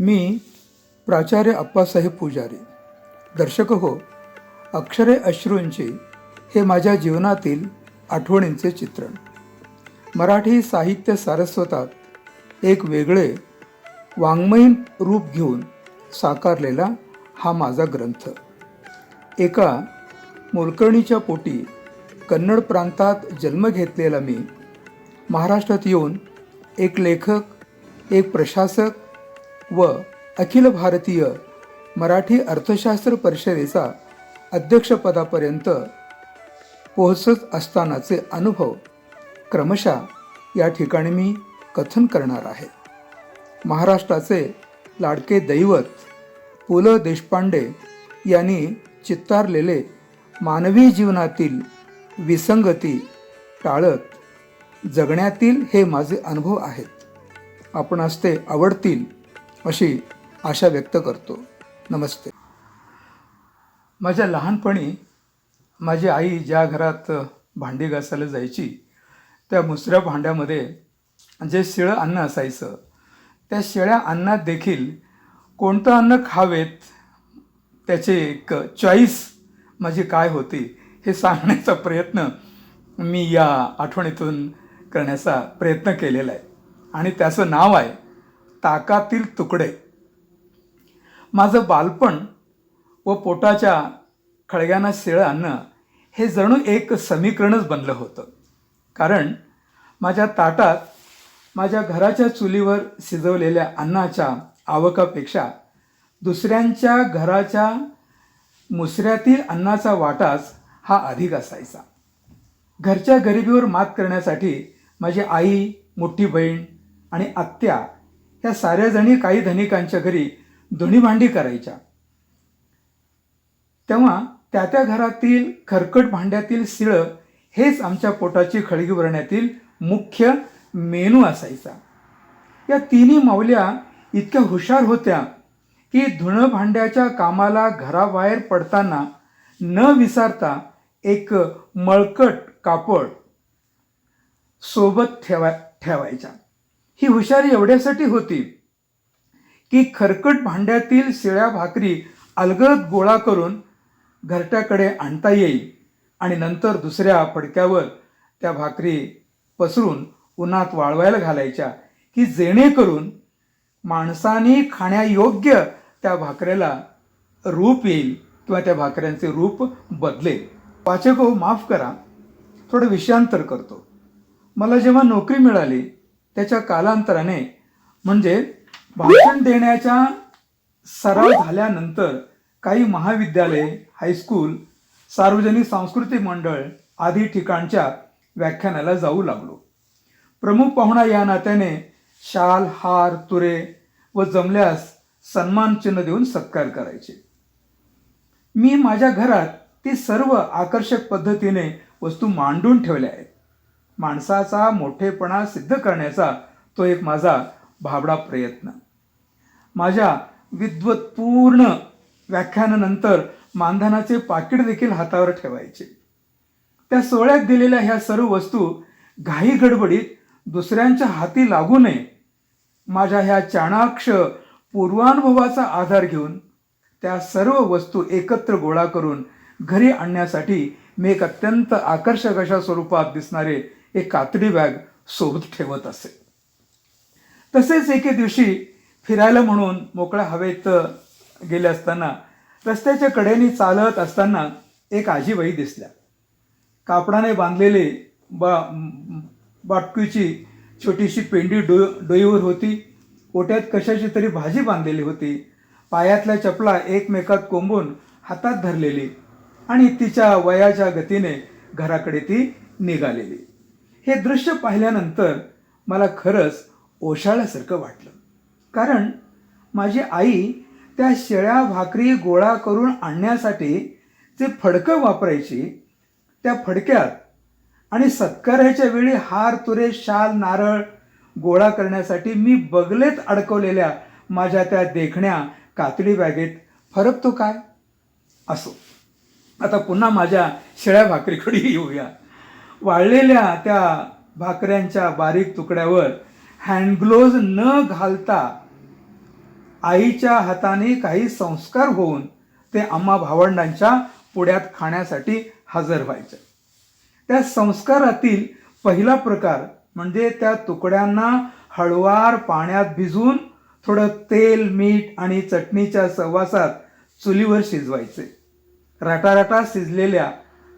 मी प्राचार्य अप्पासाहेब पुजारी. दर्शक हो अक्षरे अश्रूंचे हे माझ्या जीवनातील आठवणींचे चित्रण. मराठी साहित्य सारस्वतात एक वेगळे वाङ्मयीन रूप घेऊन साकारलेला हा माझा ग्रंथ. एका मोलकर्णीच्या पोटी कन्नड प्रांतात जन्म घेतलेला मी महाराष्ट्रात येऊन एक लेखक एक प्रशासक व अखिल भारतीय मराठी अर्थशास्त्र परिषदेचा अध्यक्षपदापर्यंत पोहोचत असतानाचे अनुभव क्रमशः या ठिकाणी मी कथन करणार आहे. महाराष्ट्राचे लाडके दैवत पु ल देशपांडे यांनी चित्तारलेले मानवी जीवनातील विसंगती टाळत जगण्यातील हे माझे अनुभव आहेत. आपणास ते आवडतील. अशी आशा व्यक्त करतो. नमस्ते. माझ्या लहानपणी माझी आई ज्या घरात भांडी घासायला जायची त्या मुसऱ्या भांड्यामध्ये जे शिळं अन्न असायचं त्या शिळ्या अन्नात देखील कोणतं अन्न खावेत त्याचे एक चॉईस माझी काय होती हे सांगण्याचा प्रयत्न मी या आठवणीतून करण्याचा प्रयत्न केलेला आहे. आणि त्याचं नाव आहे ताकातील तुकडे. माझं बालपण व पोटाच्या खळग्यांना शिळं अन्न हे जणू एक समीकरणच बनलं होतं. कारण माझ्या ताटात माझ्या घराच्या चुलीवर शिजवलेल्या अन्नाच्या आवकापेक्षा दुसऱ्यांच्या घराच्या मुसऱ्यातील अन्नाचा वाटाच हा अधिक असायचा. घरच्या गरिबीवर मात करण्यासाठी माझी आई मोठी बहीण आणि आत्या ह्या साऱ्या जणी काही धनिकांच्या घरी धुणी भांडी करायच्या. तेव्हा त्या त्या घरातील खरकट भांड्यातील शिळं हेच आमच्या पोटाची खळगी भरण्यातील मुख्य मेनू असायचा. या तिन्ही माऊल्या इतक्या हुशार होत्या की धुणं भांड्याच्या कामाला घराबाहेर पडताना न विसारता एक मळकट कापड सोबत ठेवा ठेवायच्या. ही हुशारी एवढ्यासाठी होती की खरकट भांड्यातील शिळ्या भाकरी अलगद गोळा करून घरट्याकडे आणता येईल आणि नंतर दुसऱ्या फडक्यावर त्या भाकरी पसरून उन्हात वाळवायला घालायच्या की जेणेकरून माणसाने खाण्यायोग्य त्या भाकऱ्याला रूप येईल किंवा त्या भाकऱ्यांचे रूप बदलेल वाचक हो माफ करा. थोडं विषयांतर करतो. मला जेव्हा नोकरी मिळाली त्याच्या कालांतराने म्हणजे भाषण देण्याच्या सराव झाल्यानंतर काही महाविद्यालय हायस्कूल सार्वजनिक सांस्कृतिक मंडळ आदी ठिकाणच्या व्याख्यानाला जाऊ लागलो. प्रमुख पाहुणा या नात्याने शाल हार तुरे व जमल्यास सन्मान चिन्ह देऊन सत्कार करायचे. मी माझ्या घरात ती सर्व आकर्षक पद्धतीने वस्तू मांडून ठेवल्या आहेत. माणसाचा मोठेपणा सिद्ध करण्याचा तो एक माझा भाबडा प्रयत्न. माझ्या विद्वत्पूर्ण व्याख्यानानंतर मानधनाचे पाकिट देखील हातावर ठेवायचे. त्या सोहळ्यात दिलेल्या ह्या सर्व वस्तू घाई गडबडीत दुसऱ्यांच्या हाती लागू नये. माझ्या ह्या चाणाक्ष पूर्वानुभवाचा आधार घेऊन त्या सर्व वस्तू एकत्र गोळा करून घरी आणण्यासाठी मी एक अत्यंत आकर्षक अशा स्वरूपात दिसणारे एक कातडी बॅग सोबत ठेवत असे. तसेच एके दिवशी फिरायला म्हणून मोकळ्या हवेत गेले असताना रस्त्याच्या कडेने चालत असताना एक आजीबाई दिसल्या. कापडाने बांधलेले बा बाटकीची छोटीशी पेंडी डो डोईवर होती. ओट्यात कशाची तरी भाजी बांधलेली होती. पायातल्या चपला एकमेकात कोंबून हातात धरलेली आणि तिच्या वयाच्या गतीने घराकडे ती निघालेली. हे दृश्य पाहिल्यानंतर मला खरंच ओशाळ्यासारखं वाटलं. कारण माझी आई त्या शेळ्या भाकरी गोळा करून आणण्यासाठी जे फडकं वापरायची त्या फडक्यात आणि सत्काराच्या वेळी हार तुरे शाल नारळ गोळा करण्यासाठी मी बगलेत अडकवलेल्या माझ्या त्या देखण्या कातडी बॅगेत फरक तो काय? असो. आता पुन्हा माझ्या शेळ्या भाकरीकडे येऊया. वाळलेल्या त्या भाकऱ्यांच्या बारीक तुकड्यावर हँडग्लोव्ज न घालता आईच्या हाताने काही संस्कार होऊन ते आम्हा भावंडांच्या पुढ्यात खाण्यासाठी हजर व्हायचे. त्या संस्कारातील पहिला प्रकार म्हणजे त्या तुकड्यांना हळवार पाण्यात भिजून थोडं तेल मीठ आणि चटणीच्या सहवासात चुलीवर शिजवायचे. राटाराटा शिजलेल्या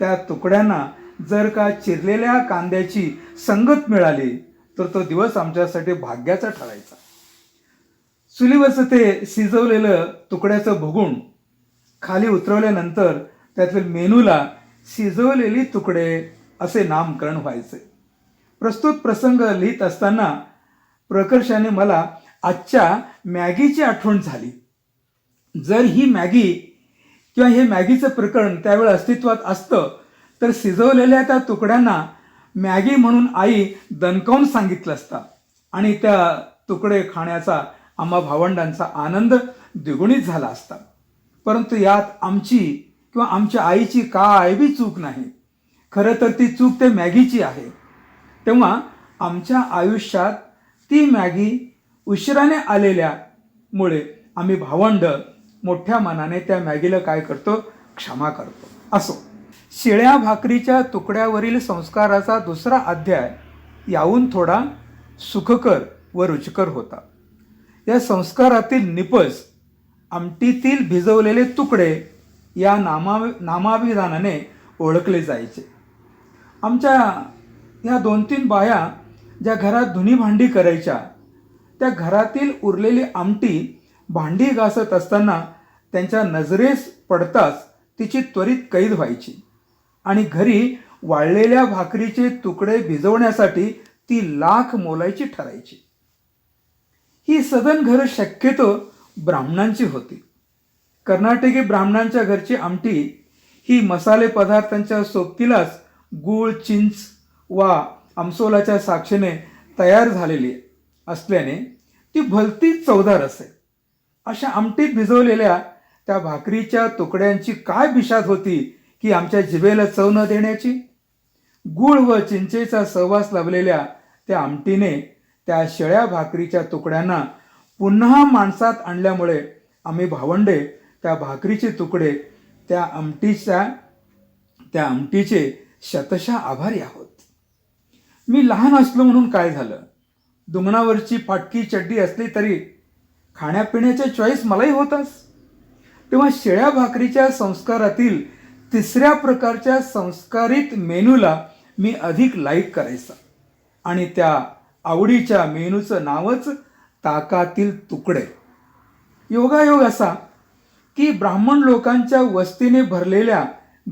त्या तुकड्यांना जर का चिरलेल्या कांद्याची संगत मिळाली तर तो दिवस आमच्यासाठी भाग्याचा ठरायचा. चुलीवरचं ते शिजवलेलं तुकड्याचं भुगुण खाली उतरवल्यानंतर त्यातील मेनूला शिजवलेली तुकडे असे नामकरण व्हायचे. प्रस्तुत प्रसंग लिहित असताना प्रकर्षाने मला आजच्या मॅगीची आठवण झाली. जर ही मॅगी किंवा हे मॅगीचं प्रकरण त्यावेळी अस्तित्वात असतं तर शिजवलेल्या त्या तुकड्यांना मॅगी म्हणून आई दणकावून सांगितलं असता. आणि त्या तुकडे खाण्याचा आम्हा भावंडांचा आनंद द्विगुणित झाला असता. परंतु यात आमची किंवा आमच्या आईची काय बी चूक नाही. खरं तर ती चूक ते मॅगीची आहे. तेव्हा आमच्या आयुष्यात ती मॅगी उशिराने आलेल्यामुळे आम्ही भावंड मोठ्या मनाने त्या मॅगीला काय करतो? क्षमा करतो. असो. शिळ्या भाकरीच्या तुकड्यावरील संस्काराचा दुसरा अध्याय याहून थोडा सुखकर व रुचकर होता. या संस्कारातील निपज आमटीतील भिजवलेले तुकडे या नामा नामाभिधानाने ओळखले जायचे. आमच्या या दोन तीन बाया ज्या घरात धुनी भांडी करायच्या त्या घरातील उरलेली आमटी भांडी घासत असताना त्यांच्या नजरेस पडताच तिची त्वरित कैद व्हायची. आणि घरी वाळलेल्या भाकरीचे तुकडे भिजवण्यासाठी ती लाख मोलायची ठरायची. ही सदन घरं शक्यतो ब्राह्मणांची होती. कर्नाटकी ब्राह्मणांच्या घरची आमटी ही मसाले पदार्थांच्या सोबतीलाच गूळ चिंच वा आमसोलाच्या साक्षीने तयार झालेली असल्याने ती भलतीच चवदार असे. अशा आमटीत भिजवलेल्या त्या भाकरीच्या तुकड्यांची काय बिशाद होती की आमच्या जिभेला चव न देण्याची? गुळ व चिंचेचा सहवास लाभलेल्या त्या आमटीने त्या शेळ्या भाकरीच्या तुकड्यांना पुन्हा माणसात आणल्यामुळे आम्ही भावंडे त्या भाकरीचे तुकडे त्या आमटीच्या त्या आमटीचे शतशा आभारी आहोत. मी लहान असलो म्हणून काय झालं? दुमणावरची फाटकी चड्डी असली तरी खाण्यापिण्याच्या चॉईस मलाही होताच. तेव्हा शेळ्या भाकरीच्या संस्कारातील तिसऱ्या प्रकारच्या संस्कारित मेनूला मी अधिक लाईक करायचा. आणि त्या आवडीच्या मेनूचं नावच ताकातील तुकडे. योगायोग असा की ब्राह्मण लोकांच्या वस्तीने भरलेल्या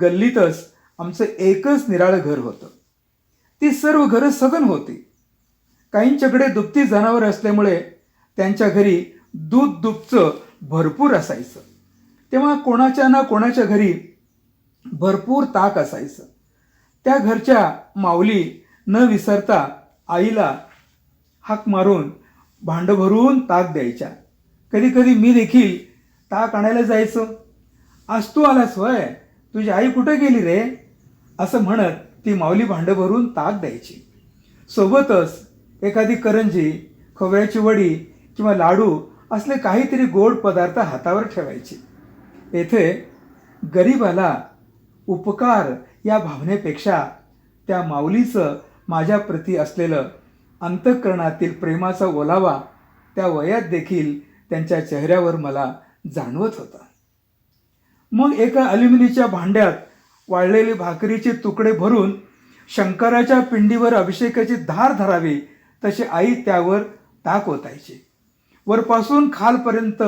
गल्लीतच आमचं एकच निराळं घर होतं. ती सर्व घरं सदन होती. काहींच्याकडे दुभती जनावर असल्यामुळे त्यांच्या घरी दूध दुपचं भरपूर असायचं. तेव्हा कोणाच्या ना कोणाच्या घरी भरपूर ताक असायचं. त्या घरच्या माऊली न विसरता आईला हाक मारून भांडं भरून ताक द्यायच्या. कधी कधी मी देखील ताक आणायला जायचं. आज तू आलास वय तुझी आई कुठं गेली रे? असं म्हणत ती माऊली भांडं भरून ताक द्यायची. सोबतच एखादी करंजी खोबऱ्याची वडी किंवा लाडू असले काहीतरी गोड पदार्थ हातावर ठेवायचे. येथे गरीबाला उपकार या भावनेपेक्षा त्या माऊलीचं माझ्याप्रती असलेलं अंतःकरणातील प्रेमाचा ओलावा त्या वयात देखील त्यांच्या चेहऱ्यावर मला जाणवत होता. मग एका अल्युमिनीच्या भांड्यात वाळलेले भाकरीचे तुकडे भरून शंकराच्या पिंडीवर अभिषेकाची धार धरावी तशी आई त्यावर ताक ओतायची. वरपासून खालपर्यंत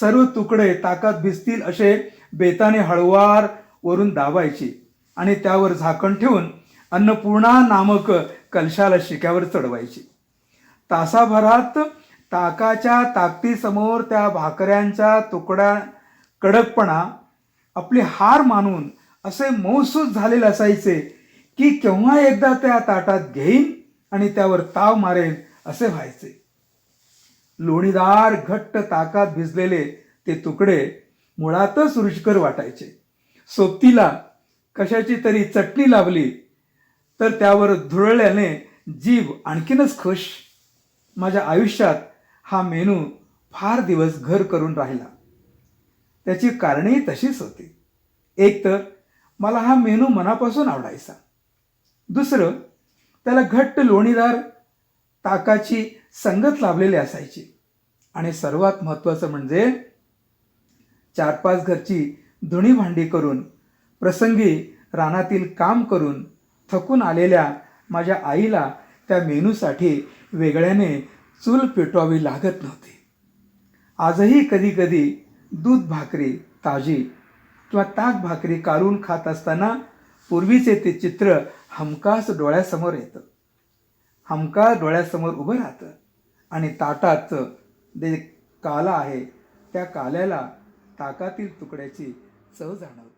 सर्व तुकडे ताकात भिजतील असे बेताने हळवार वरून दाबायची आणि त्यावर झाकण ठेवून अन्नपूर्णा नामक कलशाला शिक्यावर चढवायची. तासाभरात ताकाच्या ताकदीसमोर त्या भाकऱ्यांचा तुकड्या कडकपणा आपली हार मानून असे मौसूस झालेले असायचे की केव्हा एकदा त्या ताटात घेईन आणि त्यावर ताव मारेन असे व्हायचे. लोणीदार घट्ट ताकात भिजलेले ते तुकडे मुळातच रुचकर वाटायचे. सोबतीला कशाची तरी चटणी लावली तर त्यावर धुरळल्याने जीभ आणखीनच खुश. माझ्या आयुष्यात हा मेनू फार दिवस घर करून राहिला. त्याची कारणेही तशीच होती. एक तर मला हा मेनू मनापासून आवडायचा. दुसरं त्याला घट्ट लोणीदार ताकाची संगत लाभलेली असायची. आणि सर्वात महत्त्वाचं म्हणजे चार पाच घरची धुणी भांडी करून प्रसंगी रानातील काम करून थकून आलेल्या माझ्या आईला त्या मेनूसाठी वेगळ्याने चूल पेटवावी लागत नव्हती. आजही कधीकधी दूध भाकरी ताजी किंवा ताक भाकरी काढून खात असताना पूर्वीचे ते चित्र हमखास डोळ्यासमोर येतं. हमखास डोळ्यासमोर उभं राहतं आणि ताटाचं जे काला आहे त्या काल्याला ताकातील तुकड्याची चव जाणवते